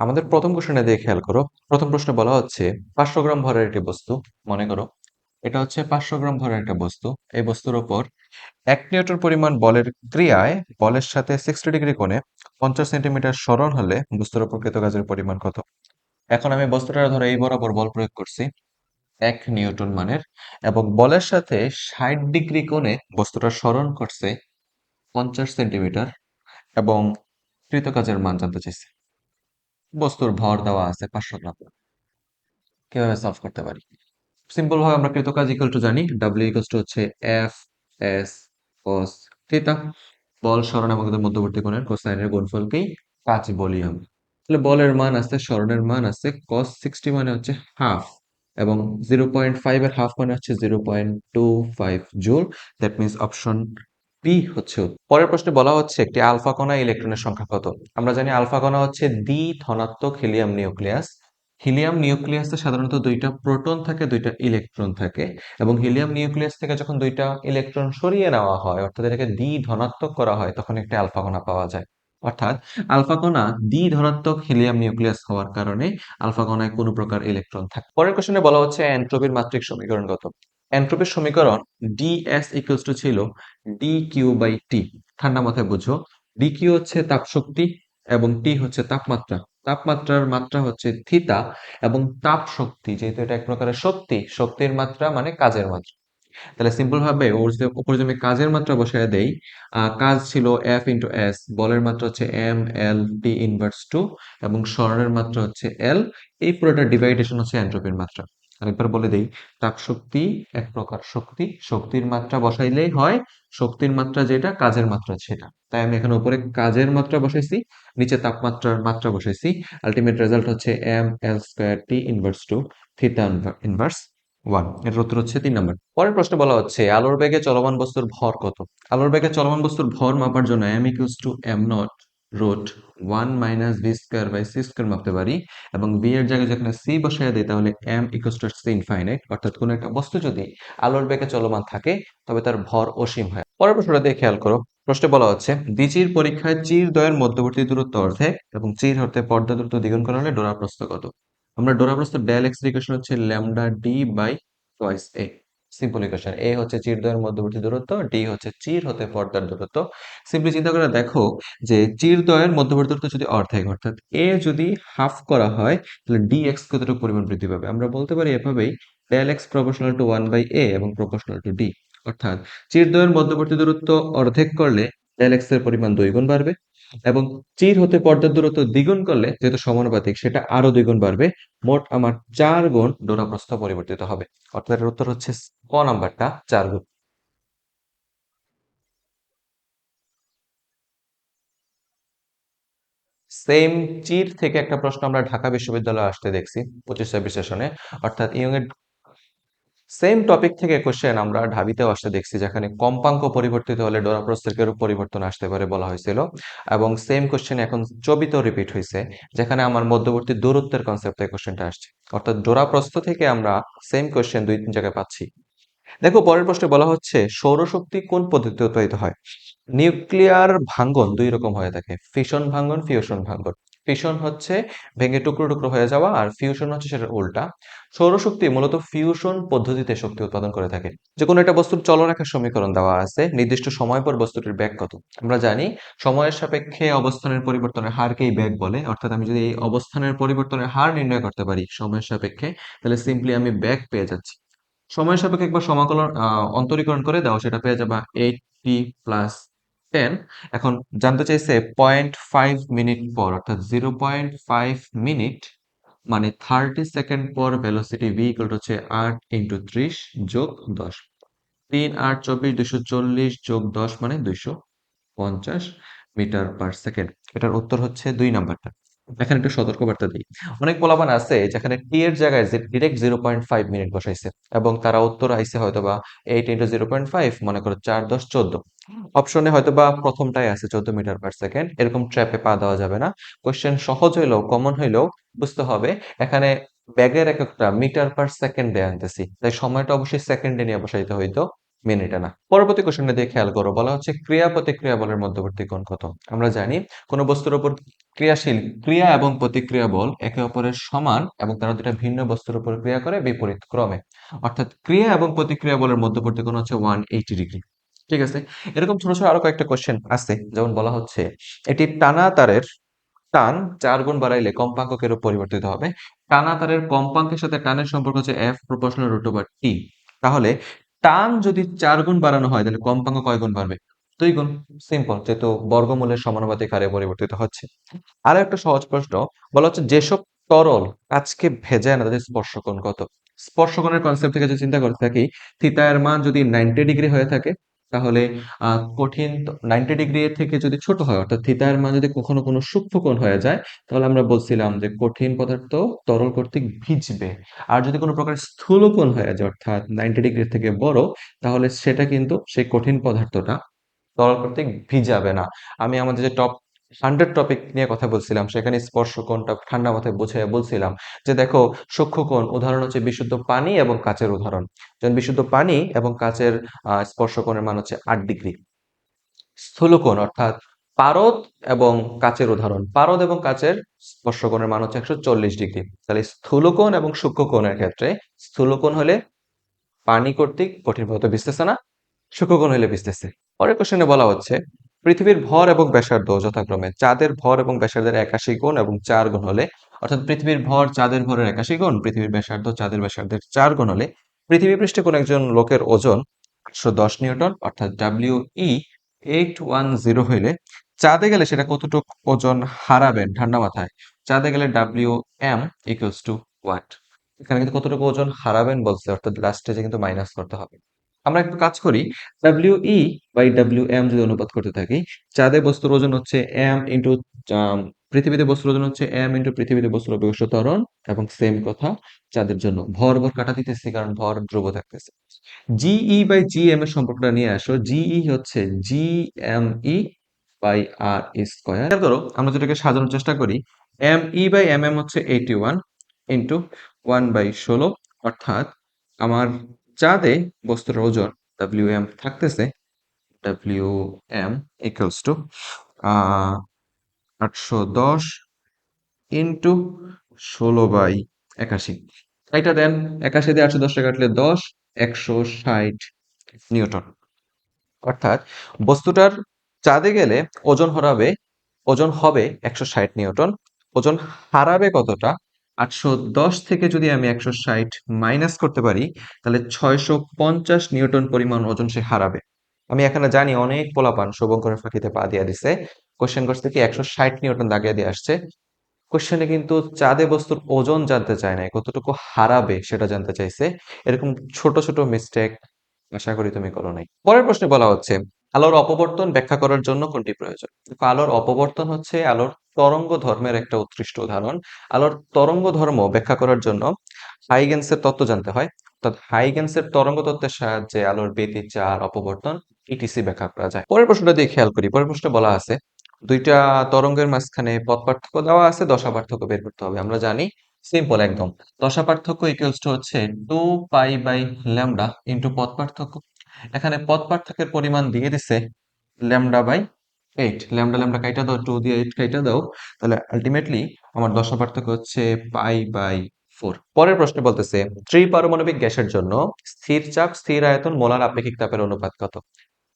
আমাদের প্রথম কোশ্চেনে দিয়ে খেয়াল করো। প্রথম প্রশ্ন বলা হচ্ছে, পাঁচশো গ্রাম ভরের একটি বস্তু, মনে করো, এটা হচ্ছে পাঁচশো গ্রাম ভরের একটা বস্তু। এই বস্তুর ওপর এক নিউটন পরিমাণ বলের ক্রিয়ায় বলের সাথে সিক্সটি ডিগ্রি কোণে পঞ্চাশ সেন্টিমিটার সরণ হলে বস্তুর ওপর কৃত কাজের পরিমাণ কত? এখন আমি বস্তুটা ধরো এই বরাবর বল প্রয়োগ করছি। এক নিউটন মানের এবং বলের সাথে ষাট ডিগ্রি কোণে বস্তুটা সরণ করছে পঞ্চাশ সেন্টিমিটার এবং কৃত কাজের মান জানতে চাইছে। বস্তুর ভর দেওয়া আছে পাঁচশো গ্রাম। কীভাবে সলভ করতে পারি? সিম্পল ভাবে আমরা কৃত কাজ ইকুয়াল টু জানি ডাব্লিউ ইকুয়াল টু হচ্ছে এফ এস কোস থিটা বল সরণ এবং মধ্যবর্তী কোণের কোসাইনের গুণফলকেই কাজ বলি আমরা তাহলে বলের মান আছে সরণের মান আছে কস সিক্সটি মানে হচ্ছে হাফ এবং জিরো পয়েন্ট ফাইভ এর হাফ মানে হচ্ছে zero point two five joule that means option B হচ্ছে পরের প্রশ্নে বলা হচ্ছে একটি আলফা কণা ইলেকট্রনের সংখ্যা কত? আমরা জানি আলফা কণা হচ্ছে দ্বি ধনাত্মক হিলিয়াম নিউক্লিয়াস। হিলিয়াম নিউক্লিয়াসে সাধারণত দুইটা প্রোটন থাকে, দুইটা ইলেকট্রন থাকে। এবং হিলিয়াম নিউক্লিয়াস থেকে যখন দুইটা ইলেকট্রন সরিয়ে নেওয়া হয়, অর্থাৎ এটাকে দ্বি ধনাত্মক করা হয়, তখন একটা আলফা কণা পাওয়া যায়। অর্থাৎ আলফা কণা দ্বি ধনাত্মক হিলিয়াম নিউক্লিয়াস হওয়ার কারণে আলফা কণায় কোনো প্রকার ইলেকট্রন থাকে। পরের কোশ্চেনে বলা হচ্ছে এন্ট্রপির মাত্রিক সমীকরণ কত এন্ট্রপির সমীকরণ ডিএস ইকুয়ালস টু ছিল ডি কিউ বাই টি ঠান্ডা মাথায় বুঝো। ডি কিউ হচ্ছে তাপশক্তি এবং টি হচ্ছে তাপমাত্রা। তাপমাত্রার মাত্রা হচ্ছে থিতা এবং তাপ শক্তি যেহেতু এটা এক প্রকারের শক্তি, শক্তির মাত্রা মানে কাজের মাত্রা। তাহলে সিম্পল ভাবে ওর উপরে যদি কাজের মাত্রা বসায় দেই কাজ ছিল এফ ইন্টু এস বলের মাত্রা হচ্ছে M L T inverse two এবং স্বর্ণের মাত্রা হচ্ছে এল এই পুরোটা ডিভাইডেশন হচ্ছে এন্ট্রপির মাত্রা। আরেকবার বলে দেই, তাপ শক্তি এক প্রকার শক্তি, শক্তির মাত্রা বসাইলেই হয়, শক্তির মাত্রা যেটা, কাজের মাত্রা সেটা। তাই আমি এখানে উপরে কাজের মাত্রা বসাইছি, নিচে তাপমাত্রার মাত্রা বসাইছি। আলটিমেট রেজাল্ট হচ্ছে M L square T inverse two theta inverse ওয়ানের উত্তর হচ্ছে তিন নম্বর। পরের প্রশ্নে বলা হচ্ছে, আলোর বেগে চলমান বস্তুর ভর কত? আলোর বেগে চলমান বস্তুর ভর মাপার জন্য M equals to M naught root one minus V square by C square মাপতে পারি এবং বি এর জায়গায় যেখানে সি বসায় দিই তাহলে M equals to C infinite অর্থাৎ কোনো একটা বস্তু যদি আলোর বেগে চলমান থাকে, তবে তার ভর অসীম হয়। পরের প্রশ্নটা দিয়ে খেয়াল করো। প্রশ্নে বলা হচ্ছে দ্বিচির পরীক্ষায় চির দ্বয়ের মধ্যবর্তী দূরত্ব অর্ধেক এবং চির হতে পর্দা দূরত্ব দ্বিগুণ করা হলে ডোরা প্রস্থ কত? আমরা ডোরা প্রস্থ ডেল এক্স ইকুয়েশন হচ্ছে lambda D by twice A simple equation এ হচ্ছে চির দ্বয়ের মধ্যবর্তী দূরত্ব ডি হচ্ছে চির হতে পর্দার দূরত্ব। সিম্পলি চিন্তা করে দেখো যে চির দ্বয়ের মধ্যবর্তী দূরত্ব যদি অর্ধেক, অর্থাৎ এ যদি হাফ করা হয়, তাহলে ডি এক্স কতটুকু পরিমাণ বৃদ্ধি পাবে? আমরা বলতে পারি এভাবেই del X proportional to one by A এবং প্রপোর্শনাল টু ডি অর্থাৎ চির দ্বয়ের মধ্যবর্তী দূরত্ব অর্ধেক করলে ডেল এক্সের পরিমাণ দুই গুণ বাড়বে। এবং চির হতে পর্দার দূরত্ব দ্বিগুণ করলে যেহেতু সমানুপাতিক, সেটা আরও দ্বিগুণ বাড়বে। মোট আমার চার গুণ ডোরা প্রস্থ পরিবর্তিত হবে। অর্থাৎ এর উত্তর হচ্ছে ক নাম্বারটা, চার গুণ। সেম চির থেকে একটা প্রশ্ন আমরা ঢাকা বিশ্ববিদ্যালয়ে আসতে দেখছি, পঁচিশ ছাব্বিশ সেশনে। অর্থাৎ ইয়ং এর সেম টপিক থেকে কোশ্চেন আমরা ঢাবিতেও আসতে দেখছি, যেখানে কম্পাঙ্ক পরিবর্তিত হলে ডোরা প্রস্থের কিরূপ পরিবর্তন আসতে পারে বলা হয়েছিল। এবং সেম কোশ্চেন এখন ছবিতেও রিপিট হয়েছে যেখানে আমার মধ্যবর্তী দূরত্বের কনসেপ্ট থেকে কোশ্চেনটা আসছে। অর্থাৎ ডোরা প্রস্থ থেকে আমরা সেম কোশ্চেন দুই তিন জায়গায় পাচ্ছি। দেখো, পরের প্রশ্নে বলা হচ্ছে, সৌরশক্তি কোন পদ্ধতিতে উৎপাদিত হয়? নিউক্লিয়ার ভাঙ্গন দুই রকম হয়ে থাকে ফিশন ভাঙ্গন ফিউশন ভাঙ্গন। ফিশন হচ্ছে ভেঙে টুকরো টুকরো হয়ে যাওয়া আর ফিউশন হচ্ছে সেটার উল্টা। সৌরশক্তি মূলত ফিউশন পদ্ধতিতে শক্তি উৎপাদন করে থাকে। যে কোনো একটা বস্তুর চলরেখার সমীকরণ দেওয়া আছে নির্দিষ্ট সময় পর বস্তুটির ব্যাগ কত। আমরা জানি সময়ের সাপেক্ষে অবস্থানের পরিবর্তনের হারকেই ব্যাগ বলে অর্থাৎ আমি যদি এই অবস্থানের পরিবর্তনের হার নির্ণয় করতে পারি সময়ের সাপেক্ষে তাহলে সিম্পলি আমি ব্যাগ পেয়ে যাচ্ছি। সময়ের সাপেক্ষে একবার সমাকলন আহ, অন্তরীকরণ করে দাও সেটা পেয়ে যাবা এইট টি প্লাস টেন এখন জানতে চাইছে পয়েন্ট ফাইভ মিনিট পর, অর্থাৎ জিরো পয়েন্ট ফাইভ মিনিট মানে থার্টি সেকেন্ড পর ভেলোসিটি ভি হচ্ছে আট ইন্টু ত্রিশ যোগ দশ। তিন আট চব্বিশ দুশো চল্লিশ যোগ দশ মানে দুইশো পঞ্চাশ মিটার পার সেকেন্ড এটার উত্তর হচ্ছে দুই নাম্বারটা। এখানে একটু সতর্কবার্তা দিই। অনেক পোলাপান আছে যেখানে টি এর জায়গায় direct zero point five minute বসাইছে এবং তারা উত্তর আইসে হয়তো বা eight into zero point five মনে করো চার, দশ, চোদ্দ। অপশনে হয়তো বা প্রথমটাই আছে চোদ্দ মিটার পার সেকেন্ড এরকম ট্র্যাপে পা দেওয়া যাবে না। কোয়েশ্চেন সহজ হইলেও কমন হইলেও বুঝতে হবে, এখানে ব্যাগের এক একটা মিটার পার সেকেন্ড সেকেন্ডে আনতেছি। তাই সময়টা অবশ্যই সেকেন্ডে নিয়ে বসাইতে হইতো। মিনিটে না। পরবর্তী কোশ্চেনটা দিয়ে খেয়াল করো, বলা হচ্ছে ক্রিয়া প্রতিক্রিয়া বলের মধ্যবর্তী কোণ কত? আমরা জানি কোন বস্তুর উপর ক্রিয়াশীল ক্রিয়া এবং প্রতিক্রিয়া বল একে অপরের সমান এবং তারা দুটা ভিন্ন বস্তুর উপর ক্রিয়া করে বিপরীত ক্রমে। অর্থাৎ ক্রিয়া এবং প্রতিক্রিয়া বলের মধ্যবর্তী কোণ হচ্ছে ওয়ান এইটি ডিগ্রি ঠিক আছে? এরকম ছোট ছোট আরও কয়েকটা কোশ্চেন আছে, যেমন বলা হচ্ছে এটি টানা তারের টান চার গুণ বাড়াইলে কম্পাঙ্ক কিরূপ পরিবর্তিত হবে। টানা তারের কম্পাঙ্কের সাথে টানের সম্পর্ক হচ্ছে F proportional root over T তাহলে টান যদি চার গুণ বাড়ানো হয়, তাহলে কম্পাঙ্ক কয় গুণ বাড়বে? দুই গুণ। সিম্পল যেহেতু বর্গমূলের সমানুপাতিক হারে পরিবর্তিত হচ্ছে। আরও একটা সহজ প্রশ্ন, বলা হচ্ছে যেসব তরল কাজকে ভেজায় না, তাদের স্পর্শকোণ কত? স্পর্শকোণের কনসেপ্ট থেকে যদি চিন্তা করে থাকি থিতা এর মান যদি নাইনটি ডিগ্রি হয়ে থাকে তাহলে কঠিন নাইনটি ডিগ্রি থেকে যদি ছোট হয়, অর্থাৎ থিতার মান যদি কখনো কোনো সূক্ষ্মকোণ হয়ে যায়, তাহলে আমরা বলছিলাম যে কঠিন পদার্থ তরল কর্তৃক ভিজবে। আর যদি কোনো প্রকার স্থূলকোণ হয়ে যায়, অর্থাৎ নাইনটি ডিগ্রি থেকে বড়, তাহলে সেটা কিন্তু সেই কঠিন পদার্থটা তরল কর্তৃক ভিজাবে না। আমি আমাদের যে টপ হান্ড্রেড টপিক নিয়ে কথা বলছিলাম সেখানে স্পর্শকোণটা ঠান্ডা মাথায় বুঝে বলছিলাম যে দেখো সূক্ষ্মকোণ উদাহরণ হচ্ছে বিশুদ্ধ পানি এবং কাচের উদাহরণ। যেমন বিশুদ্ধ পানি এবং কাচের আহ, স্পর্শকোণের মান হচ্ছে আট ডিগ্রি। স্থূলকোণ অর্থাৎ পারদ এবং কাচের উদাহরণ। পারদ এবং কাচের স্পর্শকোণের মান হচ্ছে একশো চল্লিশ ডিগ্রি। তাহলে স্থূলকোণ এবং সূক্ষ্মকোণের ক্ষেত্রে স্থূলকোণ হলে পানি কর্তৃক কঠিন পদার্থ ভিজতেছে না সূক্ষ্মকোণ হলে ভিজতেছে। পরের কোশ্চেনে বলা হচ্ছে পৃথিবীর ভর এবং ব্যাসার্ধ যথাক্রমে চাঁদের ভর এবং ব্যাসার্ধের একাশি গুণ এবং চার গুণ হলে, অর্থাৎ পৃথিবীর ভর চাঁদের ভরের একাশি গুণ, পৃথিবীর ব্যাসার্ধ চাঁদের ব্যাসার্ধের চার গুণ হলে, পৃথিবী পৃষ্ঠে কোন একজন লোকের ওজন একশো দশ নিউটন, অর্থাৎ W E eight one zero হইলে, চাঁদে গেলে সেটা কতটুকু ওজন হারাবেন ঠান্ডা মাথায়? চাঁদে গেলে W M equals to what এখানে কিন্তু কতটুকু ওজন হারাবেন বলছে, অর্থাৎ লাস্টে স্টেজে কিন্তু মাইনাস করতে হবে। আমরা একটু কাজ করি। W E by W M যদি অনুপাত করতে থাকি চাঁদে বস্তুর ওজন হচ্ছে এম ইন্টু পৃথিবীতে বস্তুর ওজন হচ্ছে এম ইন্টু পৃথিবীতে বস্তুর অভিকর্ষ ত্বরণ এবং সেম কথা চাঁদের জন্য। ভর ভর কাটা দিতেছি কারণ ভর ধ্রুব থাকতেছে। জিই বাই জি এম এর সম্পর্কটা নিয়ে আসো। জিই হচ্ছে G M E by R square ধরো আমরা যেটাকে সাজানোর চেষ্টা করি M E by M M হচ্ছে eighty one into one by ষোলো, অর্থাৎ আমার চাঁদে বস্তুর ওজন ডাব্লিউ এম থাকতেছে ডাব্লিউ এম ইকুয়ালস টু আটশো দশ ইন্টু ষোলো বাই একাশি। এটা দেন, একাশি দিয়ে আটশো দশটা কাটলে দশ, একশো ষাট নিউটন। অর্থাৎ বস্তুটার চাঁদে গেলে ওজন হারাবে, ওজন হবে একশো ষাট নিউটন, ওজন হারাবে কতটা? আটশো দশ থেকে যদি আমি একশো ষাট মাইনাস করতে পারি, তাহলে ছয়শো পঞ্চাশ নিউটন পরিমাণ ওজন সে হারাবে। আমি এখানে জানি অনেক পোলাপান শুভঙ্করের ফাঁকিতে পা দিয়ে দিছে। কোশ্চেন করছে কি, একশো ষাট নিউটন দাগিয়ে দিয়ে আসছে। কোশ্চেনে কিন্তু চাঁদে বস্তুর ওজন জানতে চায় না কতটুকু হারাবে সেটা জানতে চাইছে। এরকম ছোট ছোট মিস্টেক আশা করি তুমি করো নাই। পরের প্রশ্নে বলা হচ্ছে আলোর অপবর্তন ব্যাখ্যা করার জন্য কোনটি প্রয়োজন? আলোর অপবর্তন হচ্ছে আলোর তরঙ্গ ধর্মের একটা উৎকৃষ্ট উদাহরণ। আলোর তরঙ্গ ধর্ম ব্যাখ্যা করার জন্য হাইগেন্সের তত্ত্ব জানতে হয়। অর্থাৎ হাইগেন্সের তরঙ্গ তত্ত্বের সাহায্যে আলোর ব্যতিচার অপবর্তন ইটিসি ব্যাখ্যা করা যায়। পরের প্রশ্নটা দিয়ে খেয়াল করি। পরের প্রশ্নে বলা আছে, দুইটা তরঙ্গের মাঝখানে পথ পার্থক্য দেওয়া আছে, দশা পার্থক্য বের করতে হবে। আমরা জানি সিম্পল একদম। দশা পার্থক্য ইকুয়ালস টু হচ্ছে two pi by lambda into পথ পার্থক্য। এখানে পথ পার্থক্যের পরিমাণ দিয়ে দিছে lambda by eight. Lambda lambda কাইটা দাও, টু দিয়ে এইট কাইটা দাও। তাহলে আলটিমেটলি আমার দশা পার্থক্য হচ্ছে পাই বাই ফোর। পরের প্রশ্ন বলতেছে, ত্রিপারমাণবিক গ্যাসের জন্য স্থির চাপ, স্থির আয়তন, মোলার আপেক্ষিক তাপের অনুপাত কত?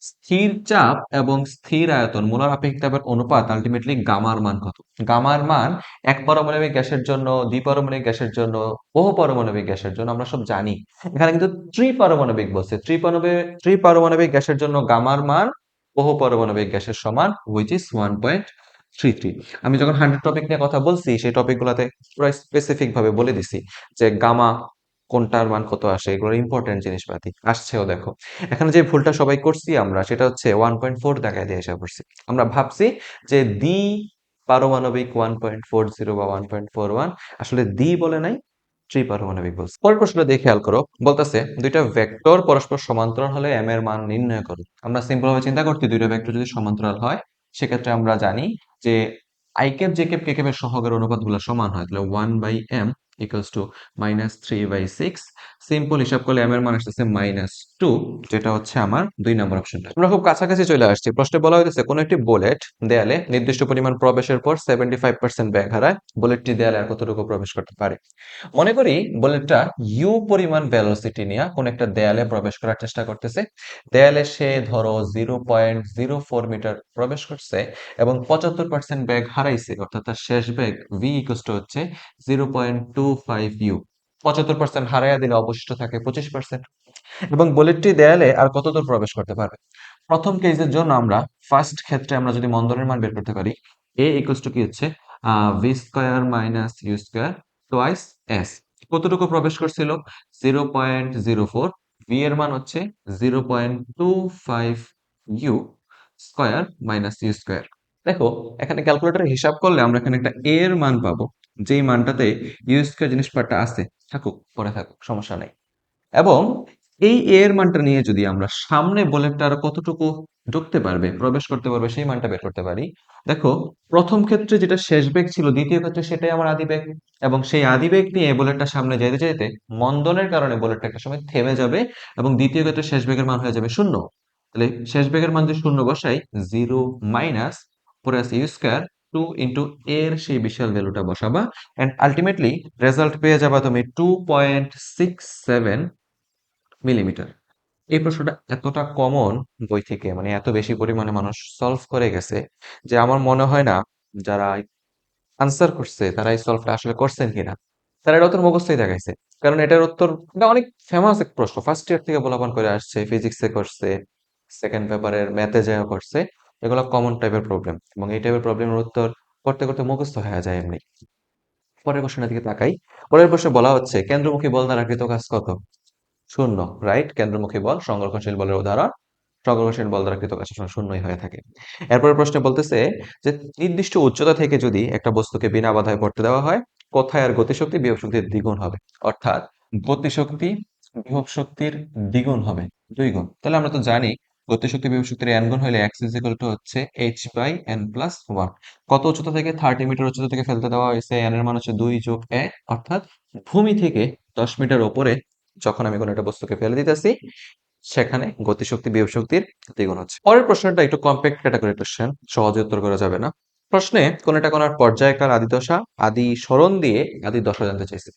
স্থির চাপ এবং স্থির আয়তন মোলার আপেক্ষিক তাপের অনুপাত আলটিমেটলি গামার মান কত? গামার মান এক পারমাণবিক গ্যাসের জন্য, দ্বিপারমাণবিক গ্যাসের জন্য বহু পারমাণবিক গ্যাসের জন্য আমরা সব জানি। এখানে কিন্তু ত্রিপারমাণবিক বলছে। ত্রিপারমাণবিক ত্রিপারমাণবিক গ্যাসের জন্য গামার মান বহু পারমাণবিক গ্যাসের সমান which is one point three three আমি যখন হান্ড্রেড টপিক নিয়ে কথা বলছি, সেই টপিকগুলোতে পুরো স্পেসিফিক ভাবে বলে দিছি যে গামা কোনটার মান কত আসে এগুলো ইম্পর্টেন্ট জিনিসপাতি। আসছেও দেখো। এখানে যে ভুলটা সবাই করছি আমরা, সেটা হচ্ছে ওয়ান পয়েন্ট ফোর দেখায় দিয়ে এসে পড়ছি। আমরা ভাবছি যে দি পারমাণবিক ওয়ান পয়েন্ট ফোর জিরো বা ওয়ান পয়েন্ট ফোর ওয়ান আসলে দ্বি বলে নাই ত্রি পারমাণবিক বলছে। পরের প্রশ্নটা দিয়ে খেয়াল করো। বলতেছে, দুইটা ভেক্টর পরস্পর সমান্তরাল হলে এম এর মান নির্ণয় করো। আমরা সিম্পল ভাবে চিন্তা করছি, দুইটা ভেক্টর যদি সমান্তরাল হয়, সেক্ষেত্রে আমরা জানি যে I cap J cap K ক্যাপের সহগের অনুপাতগুলো সমান হয়, তাহলে one by M equals to minus three by six simple হিসাব করলে এম এর মান আসতেছে মাইনাস টু যেটা হচ্ছে আমার দুই নম্বর অপশনটা আমরা খুব কাছাকাছি চলে আসছি। প্রশ্নে বলা হয়েছে কোনো একটি বুলেট দেয়ালে নির্দিষ্ট পরিমাণ প্রবেশের পর সেভেন্টি ফাইভ পার্সেন্ট ব্যাগ হারায় বুলেটটি দেয়ালে আর কতটুকু প্রবেশ করতে পারে? মনে করি বুলেটটা ইউ পরিমাণ ভেলোসিটি নিয়ে কোন একটা দেয়ালে প্রবেশ করার চেষ্টা করতেছে। দেয়ালে সে ধরো zero point zero four metre প্রবেশ করছে এবং পঁচাত্তর পার্সেন্ট ব্যাগ হারাইছে। অর্থাৎ তার শেষ ব্যাগ ভি ইকুয়াল হচ্ছে zero point two five U পঁচাত্তর পার্সেন্ট হারাইয়া দিলে অবশিষ্ট থাকে পঁচিশ পার্সেন্ট। এবং বুলেটটি দেয়ালে আর কত দূর প্রবেশ করতে পারবে? প্রথম কেসের জন্য আমরা ফার্স্ট ক্ষেত্রে আমরা যদি মন্দনের মান বের করতে পারি এ ইকুয়ালস টু কি হচ্ছে? V square minus U square twice S কতটুকু প্রবেশ করছিল? Zero point zero four V এর মান হচ্ছে zero point two five U square minus U square দেখো, এখানে ক্যালকুলেটরে হিসাব করলে আমরা এখানে একটা এ এর মান পাবো। যেই মানটাতে ইউ স্কোয়ার আছে থাকুক, পরে থাকুক, সমস্যা নাই। এবং এই এ এর মানটা নিয়ে যদি আমরা সামনে বুলেটটা আরও কতটুকু ঢুকতে পারবে, প্রবেশ করতে পারবে, সেই মানটা বের করতে পারি। দেখো, প্রথম ক্ষেত্রে যেটা শেষ বেগ ছিল, দ্বিতীয় ক্ষেত্রে সেটাই আমার আদি বেগ। এবং সেই আদি বেগ নিয়ে বুলেটটা সামনে যেতে যেতে মন্দনের কারণে বুলেটটা একটা সময় থেমে যাবে এবং দ্বিতীয় ক্ষেত্রে শেষ বেগের মান হয়ে যাবে শূন্য। তাহলে শেষ বেগের মান যদি শূন্য বসাই জিরো মাইনাস পরে আছে ইউ স্কোয়ার টু ইন্টু এর সেই বিশাল ভ্যালুটা বসাবা অ্যান্ড আলটিমেটলি রেজাল্ট পেয়ে যাবা তুমি two point six seven millimetre এই প্রশ্নটা এতটা কমন বই থেকে মানে এত বেশি পরিমাণে মানুষ সলভ করে গেছে, যে আমার মনে হয় না যারা আনসার করছে, তারা এই সলভটা আসলে করছেন কিনা। তারা এটা উত্তর মুখস্থই দেখাইছে, কারণ এটার উত্তর, এটা অনেক ফেমাস এক প্রশ্ন। ফার্স্ট ইয়ার থেকে বলাবান করে আসছে ফিজিক্সে করছে সেকেন্ড পেপারের ম্যাথে যাও করছে এগুলো কমন টাইপের প্রবলেম এবং এই টাইপের প্রবলেমের উত্তর করতে করতে মুখস্থ হয়ে যায় এমনি। পরের প্রশ্নের দিকে তাকাই। পরের প্রশ্নে বলা হচ্ছে, কেন্দ্রমুখী বল দ্বারা কৃত কাজ কত? শূন্য রাইট কেন্দ্রমুখী বল সংরক্ষণশীল বলের উদাহরণ, সংরক্ষণশীল বল দ্বারা কৃত কাজ শূন্যই হয়ে থাকে। এরপরে প্রশ্নে বলতেছে যে, নির্দিষ্ট উচ্চতা থেকে যদি একটা বস্তুকে বিনা বাধায় পড়তে দেওয়া হয়, কোথায় আর গতিশক্তি, বিভব শক্তির দ্বিগুণ হবে? অর্থাৎ গতিশক্তি, বিভব শক্তির দ্বিগুণ হবে, দুই গুণ। তাহলে আমরা তো জানি গতিশক্তি বিভব শক্তির এন গুণ হলে এক্স ইজ ইকুয়াল টু হচ্ছে H by N plus one কত উচ্চতা থেকে? থার্টি মিটার উচ্চতা থেকে ফেলতে দেওয়া হয়েছে। এন এর মান হচ্ছে দুই যোগ এক, অর্থাৎ ভূমি থেকে দশ মিটার ওপরে যখন আমি কোনো একটা বস্তুকে ফেলে দিতেছি, সেখানে গতিশক্তি বিভব শক্তির দ্বিগুণ হচ্ছে। পরের প্রশ্নটা একটু কম্প্যাক্ট ক্যাটাগরি কোশ্চেন সহজে উত্তর করা যাবে না। প্রশ্নে কোন একটা কোন পর্যায়কাল আদি দশা, আদি স্মরণ দিয়ে আদি দশা জানতে চাইছে।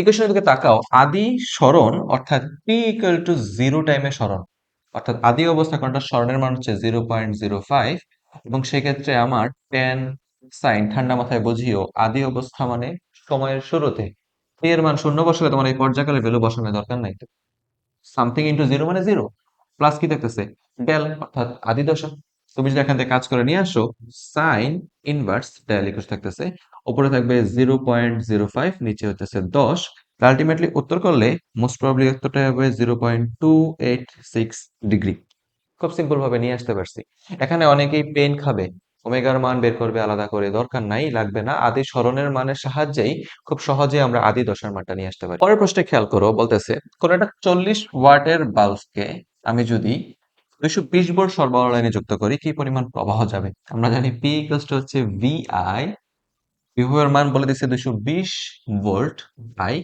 ইকুয়েশনের দিকে তাকাও। আদি স্মরণ, অর্থাৎ পি ইকুয়াল টু জিরো টাইমে স্মরণ। অর্থাৎ আদি অবস্থা কোনটা স্মরণের মান হচ্ছে জিরো পয়েন্ট জিরো ফাইভ এবং সেক্ষেত্রে আমার টেন সাইন ঠান্ডা মাথায় বুঝিও আদি অবস্থা মানে সময়ের শুরুতে। এর মান শূন্য বসালে তোমার এই পর্যায়কালের ভ্যালু বসানোর দরকার নাই। সামথিং ইন্টু জিরো মানে জিরো প্লাস কি থাকতেছে? ডেল অর্থাৎ আদি দশা। তুমি যদি এখান থেকে কাজ করে নিয়ে আসো সাইন ইনভার্স ডেল ইকুয়াল থাকতেছে। উপরে থাকবে জিরো পয়েন্ট জিরো ফাইভ নিচে হতেছে দশ। আলটিমেটলি উত্তর করলে মোস্ট প্রবলি উত্তরটা হবে zero point two eight six degree খুব সিম্পল ভাবে নিয়ে আসতে পারছি। এখানে অনেকেই পেন খাবে, ওমেগার মান বের করবে আলাদা করে, দরকার নাই, লাগবে না। আদি স্মরণের মানের সাহায্যেই খুব সহজে আমরা আদি দশার মানটা নিয়ে আসতে পারি। পরের প্রশ্নে খেয়াল করো, বলতেছে, কোন একটা চল্লিশ ওয়াটের বাল্বকে আমি যদি দুইশো বিশ ভোল্ট সরবরাহ লাইনে যুক্ত করি, কি পরিমাণ প্রবাহ যাবে? আমরা জানি পি ইকুয়ালস হচ্ছে ভিআই বিভবের মান বলে দিচ্ছে দুইশো বিশ ভোল্ট আই।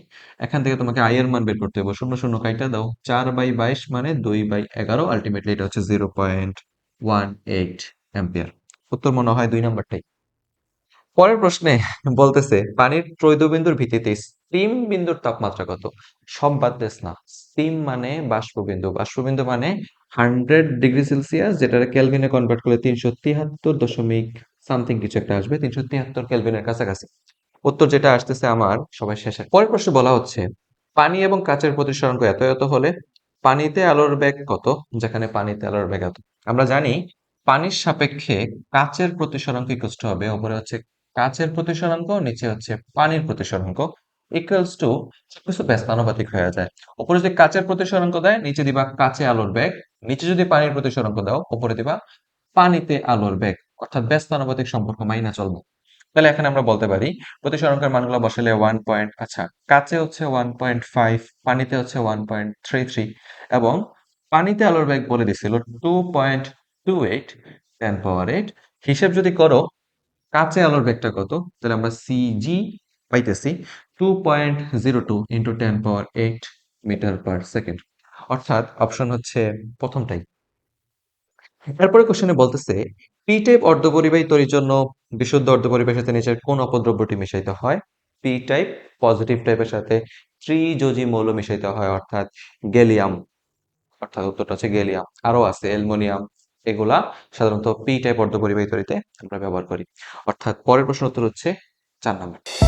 এখান থেকে তোমাকে আই এর মান বের করতে হবে। শূন্য শূন্য, কাইটা দাও। চার বাই বাইশ মানে দুই বাই এগারো। আলটিমেটলি এটা হচ্ছে zero point one eight ampere উত্তর মনে হয় দুই নম্বরটাই। পরের প্রশ্নে বলতেছে, পানির ত্রৈদবিন্দুর ভিত্তিতে স্টিম বিন্দুর তাপমাত্রা কত? সব বাদ দেস না। স্টিম মানে বাষ্পবিন্দু। বাষ্পবিন্দু মানে হান্ড্রেড ডিগ্রি সেলসিয়াস যেটা কেলভিনে কনভার্ট করলে তিনশো তিয়াত্তর দশমিক সামথিং কিছু একটা আসবে, তিনশো তিয়াত্তর কেলভিনের কাছাকাছি। উত্তর যেটা আসতেছে আমার, সবাই শেষে পরের প্রশ্ন বলা হচ্ছে, পানি এবং কাচের প্রতিসরাঙ্ক এত এত হলে পানিতে আলোর বেগ কত, যেখানে পানিতে আলোর বেগ এত? আমরা জানি পানির সাপেক্ষে কাচের প্রতিসরাঙ্ক ইকুয়াল হবে? উপরে হচ্ছে কাচের প্রতিসরাঙ্ক নিচে হচ্ছে পানির প্রতিসরাঙ্ক ইকুয়ালস টু সবকিছু ব্যস্তানুপাতিক হয়ে যায়। উপরে যদি কাচের প্রতিসরাঙ্ক দেয়, নিচে দিবা কাচে আলোর বেগ। নিচে যদি পানির প্রতিসরাঙ্ক দাও, উপরে দিবা পানিতে আলোর বেগ। অর্থাৎ ব্যস্তানুপাতিক সম্পর্ক মাইনা চলবে। তাহলে এখানে আমরা বলতে পারি প্রতিসরাঙ্কের মানগুলো বসালে ওয়ান পয়েন্ট আচ্ছা কাচে হচ্ছে ওয়ান পয়েন্ট ফাইভ পানিতে হচ্ছে ওয়ান পয়েন্ট থ্রি থ্রি এবং পানিতে আলোর বেগ বলে দিছিল two point two eight ten power eight হিসেব যদি করো কাঁচে আলোর বেগটা কত? তাহলে আমরা সিজি পাইতেছি two point zero two into ten power eight metre per second অর্থাৎ অপশন হচ্ছে প্রথমটাই। এরপরে কোশ্চেনে বলতেছে পি টাইপ অর্ধপরিবাহী তৈরির জন্য বিশুদ্ধ অর্ধপরিবাহীর সাথে নিচের কোন অপদ্রব্যটি মিশাইতে হয়? পি টাইপ পজিটিভ টাইপের সাথে ত্রিযোজি মৌল মিশাইতে হয়, অর্থাৎ গ্যালিয়াম। অর্থাৎ উত্তরটা হচ্ছে গ্যালিয়াম। আরও আছে, অ্যালুমিনিয়াম। এগুলা সাধারণত পি টাইপ অর্ধপরিবাহী তৈরিতে আমরা ব্যবহার করি। অর্থাৎ পরের প্রশ্ন উত্তর হচ্ছে চার নম্বর।